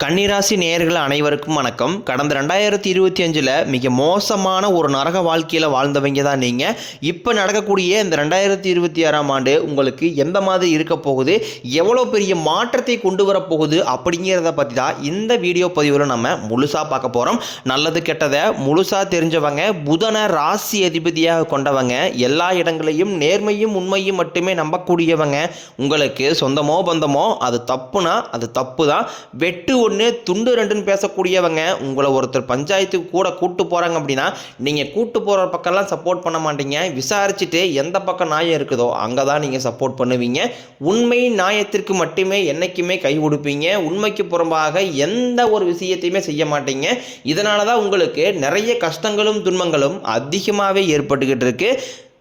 கன்னிராசி நேயர்கள் அனைவருக்கும் வணக்கம். கடந்த ரெண்டாயிரத்தி இருபத்தி அஞ்சில் மிக மோசமான ஒரு நரக வாழ்க்கையில் வாழ்ந்தவங்க தான் நீங்கள் இப்போ நடக்கக்கூடிய இந்த ரெண்டாயிரத்தி இருபத்தி ஆறாம் ஆண்டு உங்களுக்கு எந்த மாதிரி இருக்க போகுது? எவ்வளோ பெரிய மாற்றத்தை கொண்டு வரப்போகுது அப்படிங்கிறத பற்றி தான் இந்த வீடியோ பதிவில் நம்ம முழுசாக பார்க்க போகிறோம் நல்லது கெட்டதை முழுசாக தெரிஞ்சவங்க புதனை ராசி அதிபதியாக கொண்டவங்க எல்லா இடங்களையும் நேர்மையும் உண்மையும் மட்டுமே நம்பக்கூடியவங்க உங்களுக்கு சொந்தமோ பந்தமோ அது தப்புனா அது தப்பு தான் வெட்டு ஒன்று துண்டு ரெண்டுன்னு பேசக்கூடியவங்க உங்களை ஒருத்தர் பஞ்சாயத்துக்கு கூட கூட்டு போகிறாங்க அப்படின்னா நீங்கள் கூட்டு போகிற பக்கம்லாம் சப்போர்ட் பண்ண மாட்டீங்க. விசாரிச்சுட்டு எந்த பக்கம் நியாயம் இருக்குதோ அங்கே தான் நீங்கள் சப்போர்ட் பண்ணுவீங்க. உண்மை நியாயத்திற்கு மட்டுமே என்றைக்குமே கை கொடுப்பீங்க உண்மைக்கு புறம்பாக எந்த ஒரு விஷயத்தையுமே செய்ய மாட்டீங்க. இதனால தான் உங்களுக்கு நிறைய கஷ்டங்களும் துன்பங்களும் அதிகமாகவே ஏற்பட்டுக்கிட்டு இருக்குது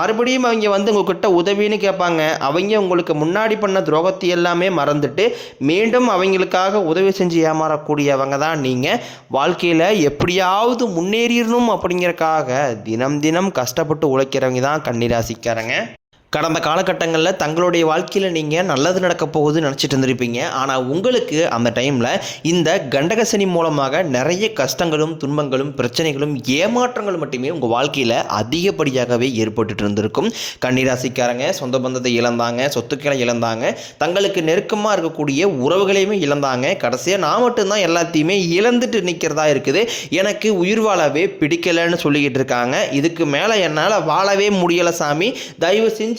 மறுபடியும் அவங்க வந்து உங்ககிட்ட உதவின்னு கேட்பாங்க. அவங்க உங்களுக்கு முன்னாடி பண்ண துரோகத்தை எல்லாமே மறந்துட்டு மீண்டும் அவங்களுக்காக உதவி செஞ்சு ஏமாறக்கூடியவங்க தான் நீங்கள் வாழ்க்கையில் எப்படியாவது முன்னேறிடணும் அப்படிங்கறக்காக தினம் தினம் கஷ்டப்பட்டு உழைக்கிறவங்க தான் கன்னிராசிக்காரங்க. கடந்த காலகட்டங்களில் தங்களுடைய வாழ்க்கையில் நீங்கள் நல்லது நடக்க போகுதுன்னு நினச்சிட்டு இருந்திருப்பீங்க. ஆனால் உங்களுக்கு அந்த டைமில் இந்த கண்டகசனி மூலமாக நிறைய கஷ்டங்களும் துன்பங்களும் பிரச்சனைகளும் ஏமாற்றங்களும் மட்டுமே உங்கள் வாழ்க்கையில் அதிகப்படியாகவே ஏற்பட்டுட்டு இருந்திருக்கும். கன்னிராசிக்காரங்க சொந்த பந்தத்தை இழந்தாங்க சொத்துக்களை இழந்தாங்க தங்களுக்கு நெருக்கமாக இருக்கக்கூடிய உறவுகளையுமே இழந்தாங்க. கடைசியாக நான் மட்டும்தான் எல்லாத்தையுமே இழந்துட்டு நிற்கிறதா இருக்குது. எனக்கு உயிர் வாழவே பிடிக்கலைன்னு சொல்லிக்கிட்டு இருக்காங்க. இதுக்கு மேலே என்னால் வாழவே முடியலை சாமி. தயவு செஞ்சு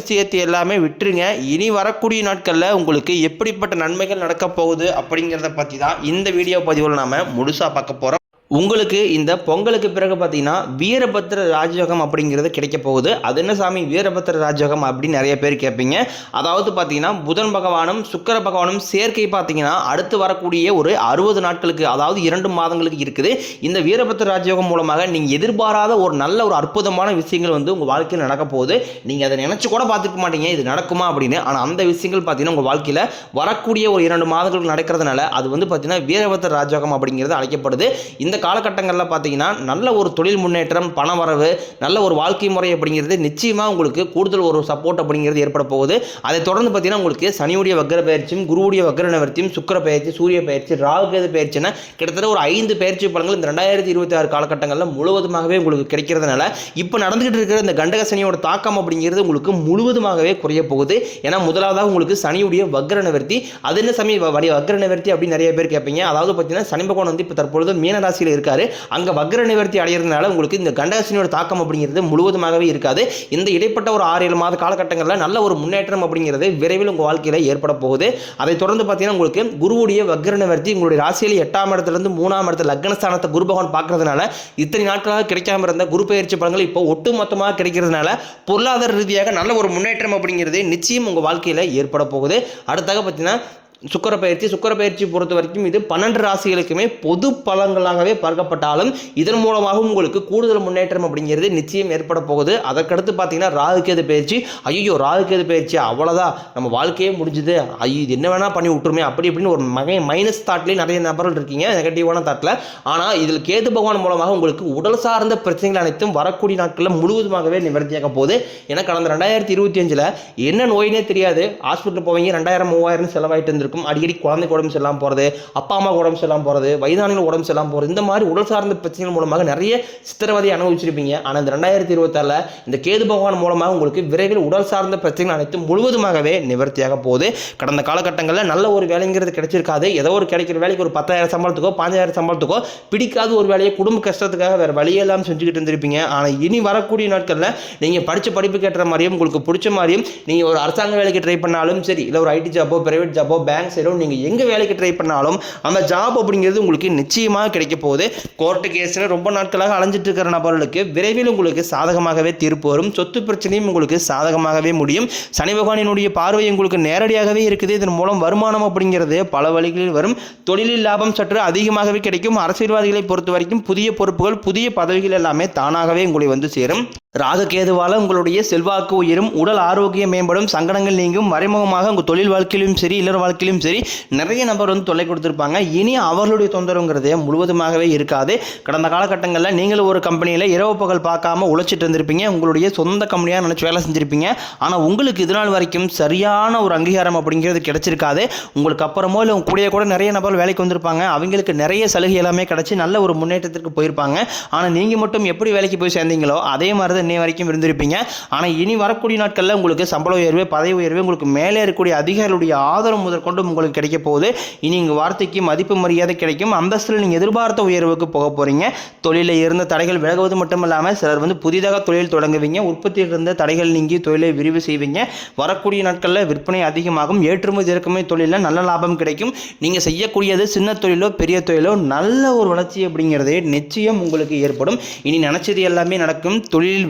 விஷயத்தை எல்லாமே விட்டுருங்க. இனி வரக்கூடிய நாட்களில் உங்களுக்கு எப்படிப்பட்ட நன்மைகள் நடக்க போகுது அப்படிங்கிறத பற்றி தான் இந்த வீடியோ பதிவில் நாம் முழுசாக பார்க்க போகிறோம் உங்களுக்கு இந்த பொங்கலுக்கு பிறகு பார்த்தீங்கன்னா வீரபத்திர ராஜயோகம் அப்படிங்கிறது கிடைக்க போகுது. அது என்ன சாமி? வீரபத்திர ராஜயோகம் அப்படின்னு நிறைய பேர் கேட்பீங்க. அதாவது பார்த்தீங்கன்னா புதன் பகவானும் சுக்கர பகவானும் சேர்க்கை பார்த்தீங்கன்னா அடுத்து வரக்கூடிய ஒரு அறுபது நாட்களுக்கு அதாவது இரண்டு மாதங்களுக்கு இருக்குது. இந்த வீரபத்திர ராஜயோகம் மூலமாக நீங்கள் எதிர்பாராத ஒரு நல்ல ஒரு அற்புதமான விஷயங்கள் வந்து உங்கள் வாழ்க்கையில் நடக்க போகுது. நீங்கள் அதை நினச்சி கூட பார்த்துக்க மாட்டீங்க. இது நடக்குமா அப்படின்னு. ஆனால் அந்த விஷயங்கள் பார்த்தீங்கன்னா உங்கள் வாழ்க்கையில் வரக்கூடிய ஒரு இரண்டு மாதங்களுக்கு நடக்கிறதுனால அது வந்து பார்த்தீங்கன்னா வீரபத்திர ராஜயோகம் அப்படிங்கிறது அழைக்கப்படுது. இந்த காலகட்டங்களில் பார்த்தீங்கன்னா நல்ல ஒரு தொழில் முன்னேற்றம் பண வரவு நல்ல ஒரு வாழ்க்கை முறை அப்படிங்கிறது நிச்சயமாக உங்களுக்கு கூடுதல் ஒரு சப்போர்ட் அப்படிங்கிறது ஏற்பட போகுது. அதை தொடர்ந்து பார்த்தீங்கன்னா உங்களுக்கு சனியுடைய வக்கர பயிற்சியும் குருவுடைய வக்கர நிவர்த்தியும் சுக்கர பயிற்சி சூரிய பயிற்சி ராகுகேது பயிற்சினா கிட்டத்தட்ட ஒரு ஐந்து பயிற்சி பலன்கள் இந்த ரெண்டாயிரத்தி இருபத்தி ஆறு காலகட்டங்களில் முழுவதுமாகவே உங்களுக்கு கிடைக்கிறதுனால இப்போ நடந்துகிட்டு இருக்கிற இந்த கண்டக சனியோட தாக்கம் அப்படிங்கிறது உங்களுக்கு முழுவதுமாகவே குறைய போகுது. ஏன்னா முதலாவதாக உங்களுக்கு சனியுடைய வக்ர நிவர்த்தி அது என்ன சமய வடி வக்ர நிவர்த்தி அப்படின்னு நிறைய பேர் கேட்பீங்க அதாவது பார்த்தீங்கன்னா சனி பகவான் வந்து இப்போ தற்பொழுது மீனராசியில் இருக்காரு. அங்கே வக்ர நிவர்த்தி அடைகிறதுனால உங்களுக்கு இந்த கண்டகசனியோட தாக்கம் அப்படிங்கிறது முழுவதுமாகவே இருக்காது. இந்த இடைப்பட்ட ஒரு ஆறு ஏழு மாத காலகட்டங்களில் நல்ல ஒரு முன்னேற்றம் அப்படிங்கிறது விரைவில் உங்கள் வாழ்க்கையில் ஏற்பட போகுது. அதை தொடர்ந்து பார்த்தீங்கன்னா உங்களுக்கு குருவுடைய வக்ர நிவர்த்தி உங்களுடைய ராசியில் எட்டாம் இடத்துலேருந்து மூணாம் இடத்துல லக்னஸ்தானத்தை குரு பகவான் பார்க்கறதுனால இத்தனை நாட்களாக கிடைக்காம இருந்த குரு பயிற்சி பலன்கள் இப்போ ஒட்டுமொத்தமாக கிடைக்கிறதுனால பொருளாதார ரீதியாக நல்ல ஒரு முன்னேற்றம் அப்படிங்கிறது நிச்சயம் உங்கள் வாழ்க்கையில் ஏற்பட போகுது. அடுத்தாக பார்த்தீங்கன்னா சுக்கர பயிற்சி சுக்கர பயிற்சி பொறுத்த வரைக்கும் இது பன்னெண்டு ராசிகளுக்குமே பொது பலன்களாகவே பார்க்கப்பட்டாலும் இதன் மூலமாக உங்களுக்கு கூடுதல் முன்னேற்றம் அப்படிங்கிறது நிச்சயம் ஏற்பட போகுது. அதற்கடுத்து பார்த்தீங்கன்னா ராகுகேது பயிற்சி. ஐயோ ராகுகேது பயிற்சி. அவ்வளோதான் நம்ம வாழ்க்கையே முடிஞ்சுது. ஐயோ இது என்ன வேணால் பண்ணி விட்டுருமே. அப்படி இப்படின்னு ஒரு மகை மைனஸ் தாட்லேயே நிறைய நபர்கள் இருக்கீங்க. நெகட்டிவான தாட்டில் ஆனால் இதில் கேது பகவான் மூலமாக உங்களுக்கு உடல் சார்ந்த பிரச்சனைகள் அனைத்தும் வரக்கூடிய நாட்களில் முழுவதுமாகவே நிவர்த்தியாக போகுது. ஏன்னா கடந்த ரெண்டாயிரத்தி இருபத்தி அஞ்சில் என்ன நோயினே தெரியாது. ஹாஸ்பிட்டல் போவீங்க ரெண்டாயிரம் மூவாயிரம் செலவாயிட்டு இருந்திருக்கும். அடிக்கடி குழந்தைக்கு உடம்பு சரியில்லாமல் போகிறது அப்பா அம்மா உடம்பு சரியில்லாமல் போகிறது வயதானிகள் உடம்பு சரியில்லாமல் போகிறது இந்த மாதிரி உடல் சார்ந்த பிரச்சனைகள் மூலமாக நிறைய சித்திரவதையை அனுபவிச்சிருப்பீங்க. ஆனால் இந்த ரெண்டாயிரத்தி இருபத்தாறில் இந்த கேது பகவான் மூலமாக உங்களுக்கு விரைவில் உடல் சார்ந்த பிரச்சனைகள் அனைத்தும் முழுவதுமாகவே நிவர்த்தியாக போகுது. கடந்த காலகட்டங்களில் நல்ல ஒரு வேலைங்கிறது கிடைச்சிருக்காது. ஏதோ ஒரு கிடைக்கிற வேலைக்கு ஒரு பத்தாயிரம் சம்பளத்துக்கோ பாஞ்சாயிரம் சம்பளத்துக்கோ பிடிக்காத ஒரு வேலையை குடும்ப கஷ்டத்துக்காக வேறு வழியெல்லாம் செஞ்சுக்கிட்டு இருந்திருப்பீங்க. ஆனால் இனி வரக்கூடிய நாட்களில் நீங்கள் படித்த படிப்பு கேட்டுற மாதிரியும் உங்களுக்கு பிடிச்ச மாதிரியும் நீங்கள் ஒரு அரசாங்க வேலைக்கு ட்ரை பண்ணாலும் சரி இல்லை ஒரு ஐடி ஜாப்போ பிரைவேட் ஜாப்போ பேங்க் சைடோ நீங்கள் எங்கே வேலைக்கு ட்ரை பண்ணாலும் அந்த ஜாப் அப்படிங்கிறது உங்களுக்கு நிச்சயமாக கிடைக்க போகுது. கோர்ட்டு கேஸில் ரொம்ப நாட்களாக அலைஞ்சிட்டு இருக்கிற நபர்களுக்கு விரைவில் உங்களுக்கு சாதகமாகவே தீர்ப்பு வரும். சொத்து பிரச்சனையும் உங்களுக்கு சாதகமாகவே முடியும். சனி பகவானினுடைய பார்வை உங்களுக்கு நேரடியாகவே இருக்குது. இதன் மூலம் வருமானம் அப்படிங்கிறது பல வழிகளில் வரும். தொழிலில் லாபம் சற்று அதிகமாகவே கிடைக்கும். அரசியல்வாதிகளை பொறுத்த வரைக்கும் புதிய பொறுப்புகள் புதிய பதவிகள் எல்லாமே தானாகவே உங்களை வந்து சேரும். ராககேதுவால் உங்களுடைய செல்வாக்கு உயரும் உடல் ஆரோக்கியம் மேம்படும் சங்கடங்கள் நீங்கும் மறைமுகமாக உங்கள் தொழில் வாழ்க்கையிலும் சரி இல்லற வாழ்க்கையிலும் சரி நிறைய நபர் வந்து தொல்லை கொடுத்துருப்பாங்க. இனி அவர்களுடைய தொந்தரவுங்கிறது முழுவதுமாகவே இருக்காது. கடந்த காலகட்டங்களில் நீங்களும் ஒரு கம்பெனியில் இரவு பகல் பார்க்காம உழைச்சிட்டு இருந்திருப்பீங்க. உங்களுடைய சொந்த கம்பெனியாக நினச்சி வேலை செஞ்சுருப்பீங்க. ஆனால் உங்களுக்கு இதனால் வரைக்கும் சரியான ஒரு அங்கீகாரம் அப்படிங்கிறது கிடைச்சிருக்காது. உங்களுக்கு அப்புறமோ இல்லை உங்க கூடயே கூட நிறைய நபர் வேலைக்கு வந்திருப்பாங்க. அவங்களுக்கு நிறைய சலுகை எல்லாமே கிடச்சி நல்ல ஒரு முன்னேற்றத்திற்கு போயிருப்பாங்க. ஆனால் நீங்கள் மட்டும் எப்படி வேலைக்கு போய் சேர்ந்தீங்களோ அதே மாதிரி இன்னை வரைக்கும் இருந்திருப்பீங்க ஆனால் இனி வரக்கூடிய நாட்களில் உங்களுக்கு சம்பள உயர்வு பதவி உயர்வு உங்களுக்கு மேலே இருக்கக்கூடிய அதிகாரிகளுடைய ஆதரவு முதற்கொண்டு உங்களுக்கு கிடைக்க போகுது. இனி உங்கள் வார்த்தைக்கு மதிப்பு மரியாதை கிடைக்கும். அந்தஸ்தில் நீங்கள் எதிர்பார்த்த உயர்வுக்கு போக போகிறீங்க தொழிலில் இருந்த தடைகள் விலகுவது மட்டும் இல்லாமல் சிலர் வந்து புதிதாக தொழில் தொடங்குவீங்க. உற்பத்தியில் இருந்த தடைகள் நீங்கி தொழிலை விரிவு செய்வீங்க. வரக்கூடிய நாட்களில் விற்பனை அதிகமாகும். ஏற்றுமதி இறக்குமதி தொழிலில் நல்ல லாபம் கிடைக்கும். நீங்கள் செய்யக்கூடியது சின்ன தொழிலோ பெரிய தொழிலோ நல்ல ஒரு வளர்ச்சி அப்படிங்கிறது நிச்சயம் உங்களுக்கு ஏற்படும். இனி நினச்சது எல்லாமே நடக்கும். தொழிலில்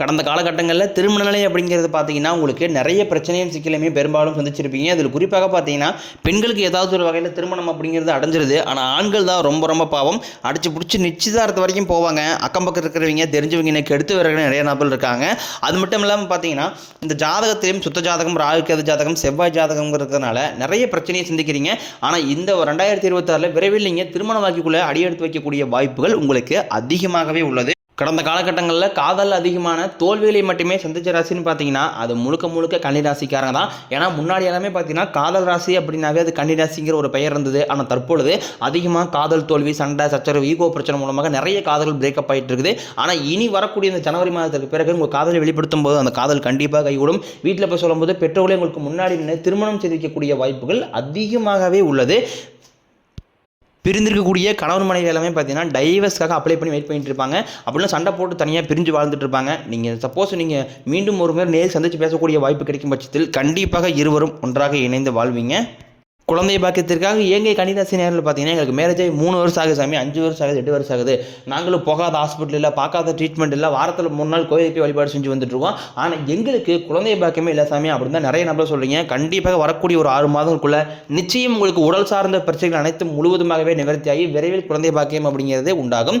கடந்த காலகட்டங்களில் திருமண நிலை அப்படிங்கிறது பார்த்தீங்கன்னா உங்களுக்கு நிறைய பிரச்சனையும் சிக்கலையுமே பெரும்பாலும் சந்திச்சிருப்பீங்க. அதில் குறிப்பாக பார்த்தீங்கன்னா பெண்களுக்கு ஏதாவது ஒரு வகையில் திருமணம் அப்படிங்கிறது அடைஞ்சிருது. ஆனால் ஆண்கள் தான் ரொம்ப ரொம்ப பாவம். அடிச்சு பிடிச்சி நிச்சயதார்த்த வரைக்கும் போவாங்க. அக்கம் பக்கம் இருக்கிறவங்க தெரிஞ்சவங்க எனக்கு எடுத்து வர நிறைய நபர் இருக்காங்க. அது மட்டும் இல்லாமல் பார்த்தீங்கன்னா இந்த ஜாதகத்திலையும் சுத்த ஜாதகம் ராகுகேது ஜாதகம் செவ்வாய் ஜாதகம் இருக்கிறதுனால நிறைய பிரச்சனையை சந்திக்கிறீங்க. ஆனால் இந்த ஒரு ரெண்டாயிரத்தி இருபத்தாறில் விரைவில் நீங்கள் திருமண வாக்கிக்குள்ளே அடியெடுத்து வைக்கக்கூடிய வாய்ப்புகள் உங்களுக்கு அதிகமாகவே உள்ளது. கடந்த காலகட்டங்களில் காதல் அதிகமான தோல்விகளை மட்டுமே சந்திச்ச ராசின்னு பார்த்தீங்கன்னா அது முழுக்க முழுக்க கன்னி ராசிக்காரங்க தான். ஏன்னா முன்னாடி எல்லாமே பார்த்தீங்கன்னா காதல் ராசி அப்படின்னாவே அது கன்னி ராசிங்கிற ஒரு பெயர் இருந்தது. ஆனால் தற்பொழுது அதிகமாக காதல் தோல்வி சண்டை சச்சரவு ஈகோ பிரச்சனை மூலமாக நிறைய காதல்கள் பிரேக்கப் ஆகிட்டு இருக்குது. ஆனால் இனி வரக்கூடிய இந்த ஜனவரி மாதத்துக்கு பிறகு உங்கள் காதலை வெளிப்படுத்தும் போது அந்த காதல் கண்டிப்பாக கைகூடும். வீட்டில் போய் சொல்லும்போது பெற்றோர்களே உங்களுக்கு முன்னாடி நின்று திருமணம் செய்து வைக்கக்கூடிய வாய்ப்புகள் அதிகமாகவே உள்ளது. பிரிந்திருக்கக்கூடிய கணவன் மனைவி எல்லாமே பார்த்தீங்கன்னா டைவர்ஸ்க்காக அப்ளை பண்ணி வெயிட் பண்ணிட்டு இருப்பாங்க. அப்படிலாம் சண்டை போட்டு தனியாக பிரிஞ்சு வாழ்ந்துட்டு இருப்பாங்க. நீங்கள் சப்போஸ் நீங்கள் மீண்டும் ஒரு முறை நேரில் சந்தித்து பேசக்கூடிய வாய்ப்பு கிடைக்கும் பட்சத்தில் கண்டிப்பாக இருவரும் ஒன்றாக இணைந்து வாழ்வீங்க. குழந்தை பாக்கியத்திற்காக ஏங்கை கணிதாசி நேரில் பார்த்தீங்கன்னா எங்களுக்கு மேரேஜ் ஆகி மூணு வருஷம் ஆகுது சாமி அஞ்சு வருஷம் ஆகுது எட்டு வருஷம் ஆகுது. நாங்களும் போகாத ஹாஸ்பிட்டல் இல்லை பார்க்காத ட்ரீட்மெண்ட் இல்லை வாரத்தில் மூணு நாள் கோயிலுக்கு போய் வழிபாடு செஞ்சு வந்துட்டுருக்கோம் ஆனால் எங்களுக்கு குழந்தை பாக்கியமே இல்லை சாமி அப்படின்னு தான் நிறைய நபர் சொல்கிறீங்க கண்டிப்பாக வரக்கூடிய ஒரு ஆறு மாதங்களுக்குள்ள நிச்சயம் உங்களுக்கு உடல் சார்ந்த பிரச்சனைகள் அனைத்தும் முழுவதுமாகவே நிவர்த்தியாகி விரைவில் குழந்தை பாக்கியம் அப்படிங்கிறது உண்டாகும்.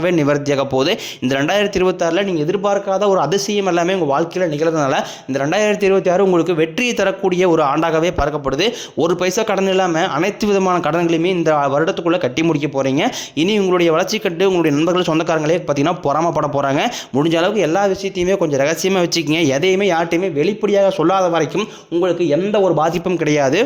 தானாகவே நிவர்த்தியாக போகுது. இந்த ரெண்டாயிரத்தி இருபத்தாறில் நீங்கள் எதிர்பார்க்காத ஒரு அதிசயம் எல்லாமே உங்கள் வாழ்க்கையில் நிகழ்ந்ததுனால இந்த ரெண்டாயிரத்தி இருபத்தி ஆறு உங்களுக்கு வெற்றியை தரக்கூடிய ஒரு ஆண்டாகவே பார்க்கப்படுது. ஒரு பைசா கடன் இல்லாமல் அனைத்து விதமான கடன்களையுமே இந்த வருடத்துக்குள்ளே கட்டி முடிக்க போகிறீங்க இனி உங்களுடைய வளர்ச்சி கண்டு உங்களுடைய நண்பர்கள் சொந்தக்காரங்களே பார்த்தீங்கன்னா பொறாமப்பட போகிறாங்க முடிஞ்ச அளவுக்கு எல்லா விஷயத்தையுமே கொஞ்சம் ரகசியமாக வச்சுக்கிங்க. எதையுமே யார்ட்டையுமே வெளிப்படையாக சொல்லாத வரைக்கும் உங்களுக்கு எந்த ஒரு பாதிப்பும் கிடையாது.